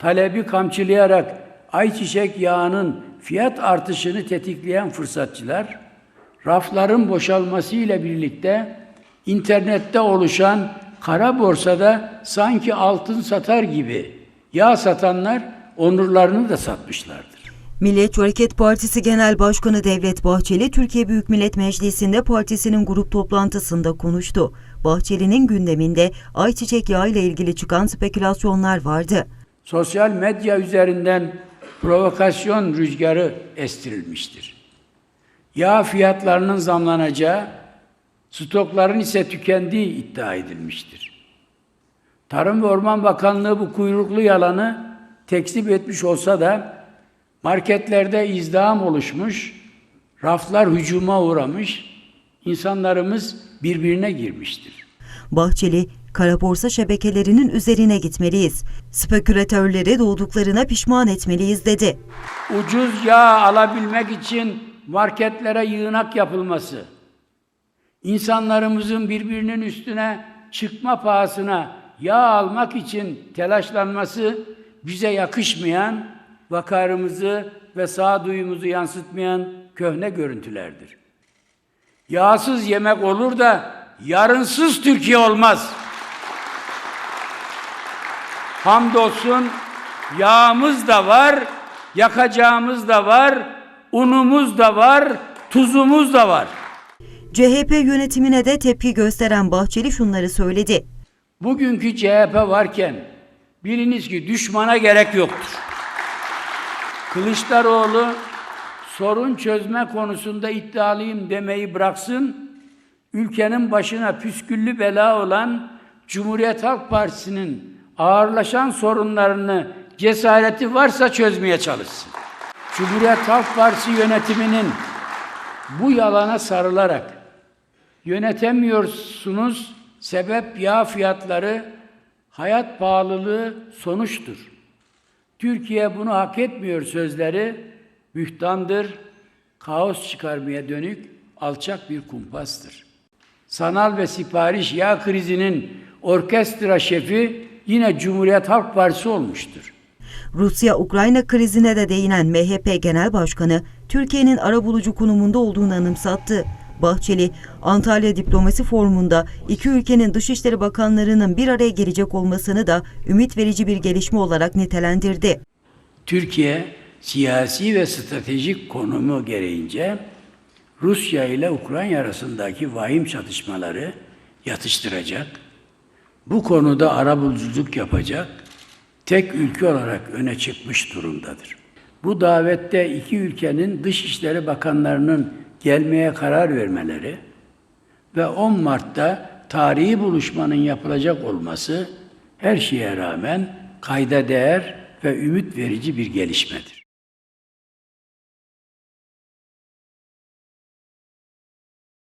talebi kamçılayarak ayçiçek yağının fiyat artışını tetikleyen fırsatçılar, rafların boşalmasıyla birlikte internette oluşan kara borsada sanki altın satar gibi yağ satanlar onurlarını da satmışlardır. Milliyetçi Hareket Partisi Genel Başkanı Devlet Bahçeli, Türkiye Büyük Millet Meclisi'nde partisinin grup toplantısında konuştu. Bahçeli'nin gündeminde ayçiçek yağı ile ilgili çıkan spekülasyonlar vardı. Sosyal medya üzerinden provokasyon rüzgarı estirilmiştir. Yağ fiyatlarının zamlanacağı, stokların ise tükendiği iddia edilmiştir. Tarım ve Orman Bakanlığı bu kuyruklu yalanı tekzip etmiş olsa da marketlerde izdiham oluşmuş, raflar hücuma uğramış, insanlarımız birbirine girmiştir. Bahçeli, kara borsa şebekelerinin üzerine gitmeliyiz. Spekülatörleri doğduklarına pişman etmeliyiz dedi. ucuz yağ alabilmek için marketlere yığınak yapılması, insanlarımızın birbirinin üstüne çıkma pahasına yağ almak için telaşlanması bize yakışmayan, vakarımızı ve sağduyumuzu yansıtmayan köhne görüntülerdir. Yağsız yemek olur da yarınsız Türkiye olmaz. Hamdolsun yağımız da var, yakacağımız da var, unumuz da var, tuzumuz da var. CHP yönetimine de tepki gösteren Bahçeli şunları söyledi. Bugünkü CHP varken biliniz ki düşmana gerek yoktur. Kılıçdaroğlu sorun çözme konusunda iddialıyım demeyi bıraksın, ülkenin başına püsküllü bela olan Cumhuriyet Halk Partisi'nin ağırlaşan sorunlarını cesareti varsa çözmeye çalışsın. Cumhuriyet Halk Partisi yönetiminin bu yalana sarılarak yönetemiyorsunuz, sebep yağ fiyatları, hayat pahalılığı sonuçtur. Türkiye bunu hak etmiyor sözleri bühtandır, kaos çıkarmaya dönük alçak bir kumpastır. Sanal ve sipariş yağ krizinin orkestra şefi yine Cumhuriyet Halk Partisi olmuştur. Rusya-Ukrayna krizine de değinen MHP Genel Başkanı, Türkiye'nin arabulucu konumunda olduğunu anımsattı. Bahçeli, Antalya Diplomasi Forumu'nda iki ülkenin Dışişleri Bakanlarının bir araya gelecek olmasını da ümit verici bir gelişme olarak nitelendirdi. Türkiye siyasi ve stratejik konumu gereğince Rusya ile Ukrayna arasındaki vahim çatışmaları yatıştıracak, bu konuda arabuluculuk yapacak tek ülke olarak öne çıkmış durumdadır. Bu davette iki ülkenin Dışişleri Bakanlarının gelmeye karar vermeleri ve 10 Mart'ta tarihi buluşmanın yapılacak olması her şeye rağmen kayda değer ve ümit verici bir gelişmedir.